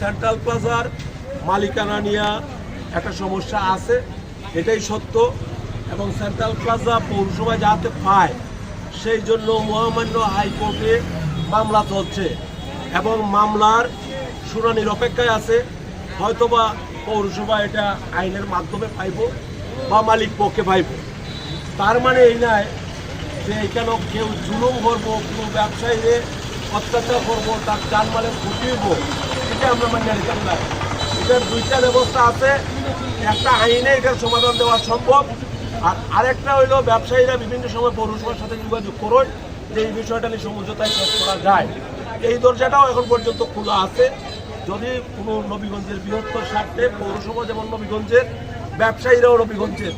Central প্লাজার মালিকানা নিয়ে একটা সমস্যা আছে, এটাই সত্য। এবং সেন্ট্রাল প্লাজা পৌরসভা যাতে পায়, সেই জন্য মহামান্য হাইকোর্টে মামলা চলছে। এবং মামলার শুনানির অপেক্ষায় আছে, হয়তোবা পৌরসভা এটা আইনের মাধ্যমে পাইব বা মালিক পক্ষে পাইব। তার মানে এই নয় যে এখানে কেউ জুলুম করব, কোনো ব্যবসায়ীরে অত্যাচার করব, তার জানমালের ক্ষতি হইব এটা আমরা মানে নিতে না এটার দুইটা ব্যবস্থা আছে। একটা আইনে এটার সমাধান দেওয়া সম্ভব। আর আরেকটা হইল ব্যবসায়ীরা বিভিন্ন সময় পৌরসভার সাথে যোগাযোগ করুন যে এই বিষয়টা নিয়ে সমঝোতায় শেষ করা যায়। এই দরজাটাও এখন পর্যন্ত খোলা আছে। যদি কোনো নবীগঞ্জের বৃহত্তর স্বার্থে পৌরসভা যেমন নবীগঞ্জের, ব্যবসায়ীরাও নবীগঞ্জের,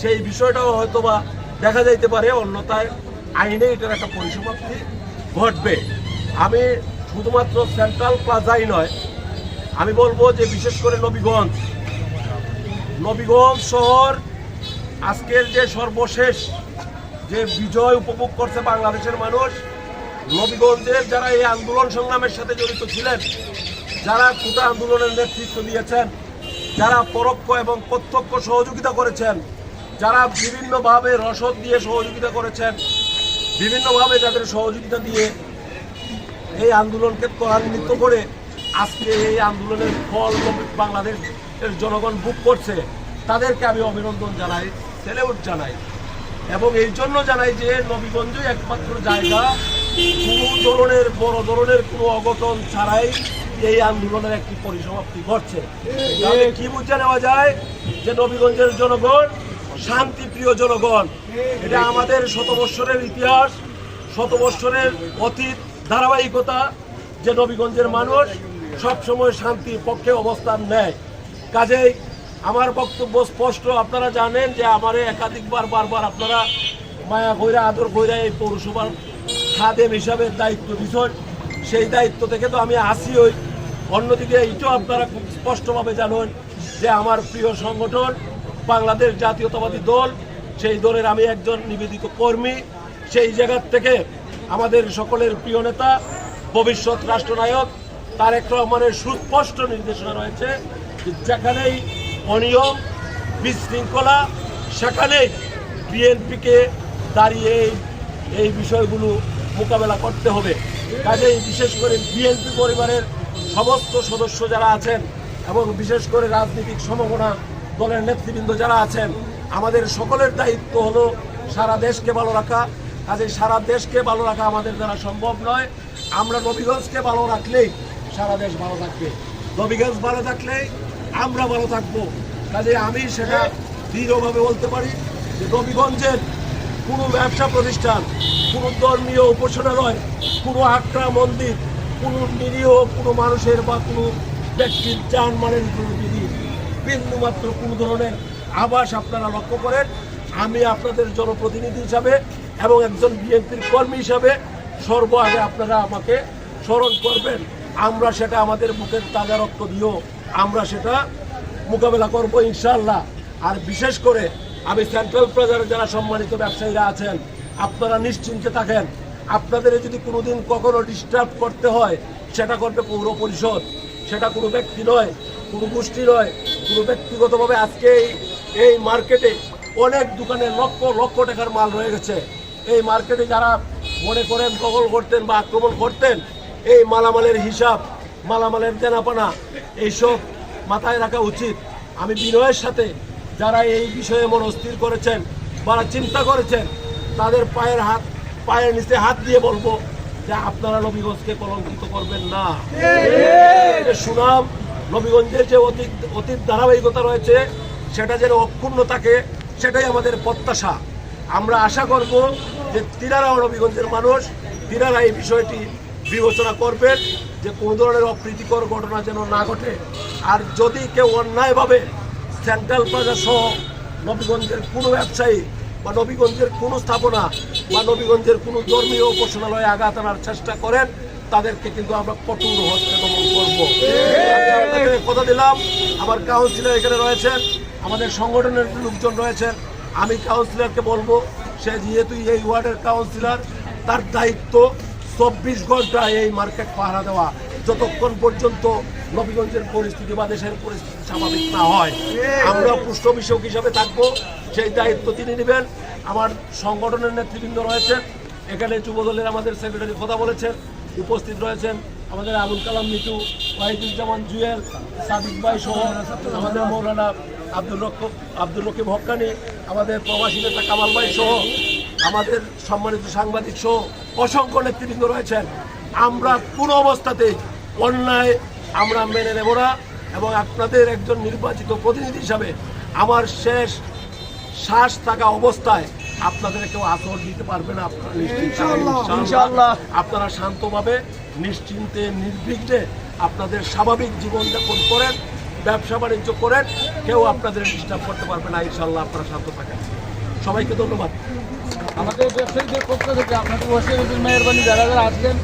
সেই বিষয়টাও হয়তোবা দেখা যাইতে পারে। অন্যথায় আইনে এটার একটা পরিসমাপ্তি ঘটবে। আমি শুধুমাত্র সেন্ট্রাল প্লাজাই নয়, আমি বলব যে বিশেষ করে নবীগঞ্জ। নবীগঞ্জ শহর আজকের যে সর্বশেষ যে বিজয় উপভোগ করছে বাংলাদেশের মানুষ, নবীগঞ্জের যারা এই আন্দোলন সংগ্রামের সাথে জড়িত ছিলেন, যারা কোটা আন্দোলনের নেতৃত্ব দিয়েছেন, যারা পরোক্ষ এবং প্রত্যক্ষ সহযোগিতা করেছেন, যারা বিভিন্নভাবে রসদ দিয়ে সহযোগিতা করেছেন, বিভিন্নভাবে যাদের সহযোগিতা দিয়ে এই আন্দোলনকে ত্বরান্বিত করে আজকে এই আন্দোলনের ফল বাংলাদেশের জনগণ ভোগ করছে, তাদেরকে আমি অভিনন্দন জানাই সেলেউট জানাই। এবং এই জন্য জানাই যে নবীগঞ্জই একমাত্র জায়গা, কোনো ধরনের, বড় ধরনের কোনো অঘটন ছাড়াই এই আন্দোলনের একটি পরিসমাপ্তি ঘটছে। তাহলে কি বুঝে নেওয়া যায় যে নবীগঞ্জের জনগণ শান্তিপ্রিয় জনগণ? এটা আমাদের শত বৎসরের ইতিহাস, শত বৎসরের অতীত ধারাবাহিকতা যে নবীগঞ্জের মানুষ সবসময় শান্তির পক্ষে অবস্থান নেয়। কাজেই আমার বক্তব্য স্পষ্ট, আপনারা জানেন যে আমার একাধিকবার, বারবার আপনারা মায়া কইরা, আদর কইরা এই পৌরসভার খাদেম হিসাবে দায়িত্ব দিচ্ছেন সেই দায়িত্ব থেকে তো আমি আসি ওই। অন্যদিকে এইটাও আপনারা খুব স্পষ্টভাবে জানেন যে আমার প্রিয় সংগঠন বাংলাদেশ জাতীয়তাবাদী দল, সেই দলের আমি একজন নিবেদিত কর্মী। সেই জায়গার থেকে আমাদের সকলের প্রিয় নেতা, ভবিষ্যৎ রাষ্ট্রনায়ক তারেক রহমানের সুস্পষ্ট নির্দেশনা রয়েছে যেখানেই অনিয়ম, বিশৃঙ্খলা, সেখানেই বিএনপিকে দাঁড়িয়ে এই- বিষয়গুলো মোকাবেলা করতে হবে। কাজেই বিশেষ করে বিএনপি পরিবারের সমস্ত সদস্য যারা আছেন এবং বিশেষ করে রাজনৈতিক সমগণা দলের নেতৃবৃন্দ যারা আছেন, আমাদের সকলের দায়িত্ব হলো সারা দেশকে ভালো রাখা কাজে সারা দেশকে ভালো রাখা আমাদের দ্বারা সম্ভব নয়। আমরা নবীগঞ্জকে ভালো রাখলেই সারা দেশ ভালো থাকবে। নবীগঞ্জ ভালো থাকলেই আমরা ভালো থাকব। কাজে আমি সেটা দৃঢ়ভাবে বলতে পারি যে নবীগঞ্জের কোনো ব্যবসা প্রতিষ্ঠান, কোনো ধর্মীয় উপাসনালয়, কোনো আট্রা মন্দির, কোনো নিরীহ, কোনো মানুষের বা কোনো ব্যক্তির যান মানের কোনো বিধি বিন্দুমাত্র কোনো ধরনের আবাস আপনারা লক্ষ্য করেন। আমি আপনাদের জনপ্রতিনিধি হিসাবে এবং একজন বিএনপির কর্মী হিসাবে সর্ব আগে আপনারা আমাকে স্মরণ করবেন। আমরা সেটা আমাদের বুকের তাজা রক্ত দিয়েও আমরা সেটা মোকাবেলা করব ইনশাল্লাহ আর বিশেষ করে আমি সেন্ট্রাল প্লাজার যারা সম্মানিত ব্যবসায়ীরা আছেন, আপনারা নিশ্চিন্তে থাকেন। আপনাদের যদি কোনোদিন কখনো ডিস্টার্ব করতে হয়, সেটা করবে পৌর পরিষদ। সেটা কোনো ব্যক্তি নয়, কোনো গোষ্ঠী নয়। কোনো ব্যক্তিগতভাবে আজকে এই- এই মার্কেটে অনেক দোকানে লক্ষ লক্ষ টাকার মাল রয়ে গেছে। এই মার্কেটে যারা মনে করেন দখল করতেন বা আক্রমণ করতেন, এই মালামালের হিসাব, মালামালের দেনাপানা, এইসব মাথায় রাখা উচিত। আমি বিনয়ের সাথে যারা এই বিষয়ে মন অস্থির করেছেন বা চিন্তা করেছেন, তাদের পায়ের হাত, পায়ের নিচে হাত দিয়ে বলব যে আপনারা নবীগঞ্জকে কলঙ্কিত করবেন না। সুনাম নবীগঞ্জের যে অতীত অতীত ধারাবাহিকতা রয়েছে, সেটা যেন অক্ষুণ্ণ থাকে, সেটাই আমাদের প্রত্যাশা। আমরা আশা করব যে তিনারাও নবীগঞ্জের মানুষ, তিনারা এই বিষয়টি বিবেচনা করবেন যে কোনো ধরনের অপ্রীতিকর ঘটনা যেন না ঘটে। আর যদি কেউ অন্যায়ভাবে সেন্ট্রাল প্লাজা সহ নবীগঞ্জের কোনো ব্যবসায়ী বা নবীগঞ্জের কোনো স্থাপনা বা নবীগঞ্জের কোনো ধর্মীয় উপাসনালয়ে আঘাত আনার চেষ্টা করেন, তাদেরকে কিন্তু আমরা কঠোর হস্তে দমন করব। কথা দিলাম আমার কাউন্সিলর এখানে রয়েছেন, আমাদের সংগঠনের লোকজন রয়েছেন। আমি কাউন্সিলরকে বলব সে যেহেতু এই ওয়ার্ডের কাউন্সিলর তার দায়িত্ব চব্বিশ ঘণ্টা এই মার্কেট পাহারা দেওয়া। যতক্ষণ পর্যন্ত নবীগঞ্জের পরিস্থিতি বা দেশের পরিস্থিতি স্বাভাবিক না হয় আমরা পুষ্ট বিষয়ক হিসাবে থাকব সেই দায়িত্ব তিনি নেবেন। আমার সংগঠনের নেতৃবৃন্দ রয়েছেন এখানে যুবদলের আমাদের সেক্রেটারি কথা বলেছেন উপস্থিত রয়েছেন আমাদের আবুল কালাম মিটু ওয়াহিদুজ্জামান জুয়েল সাদিক ভাই সহ আমাদের মৌলানা আব্দুল রক্ষক আব্দুল রকিব হক্কানি আমাদের প্রবাসী নেতা কামাল ভাই সহ আমাদের সম্মানিত সাংবাদিক সহ অসংখ্য নেতৃবৃন্দ রয়েছেন। আমরা কোনো অবস্থাতেই অন্যায় আমরা মেনে নেব না এবং আপনাদের একজন নির্বাচিত প্রতিনিধি হিসাবে আমার শেষ শ্বাস থাকা অবস্থায় আপনাদের কেউ আসর দিতে পারবে না আপনারা আপনারা শান্তভাবে নিশ্চিন্তে নির্বিঘ্নে আপনাদের স্বাভাবিক জীবনযাপন করেন। ব্যবসা বাণিজ্য করেন, কেউ আপনাদের ডিস্টার্ব করতে পারবে না ইনশাল্লাহ আপনারা শান্ত থাকেন। সবাইকে ধন্যবাদ। আমাদের ব্যবসায়ীদের পক্ষ থেকে, আপনাদের ওয়াসির মেহরবানি, যারা যারা আসবেন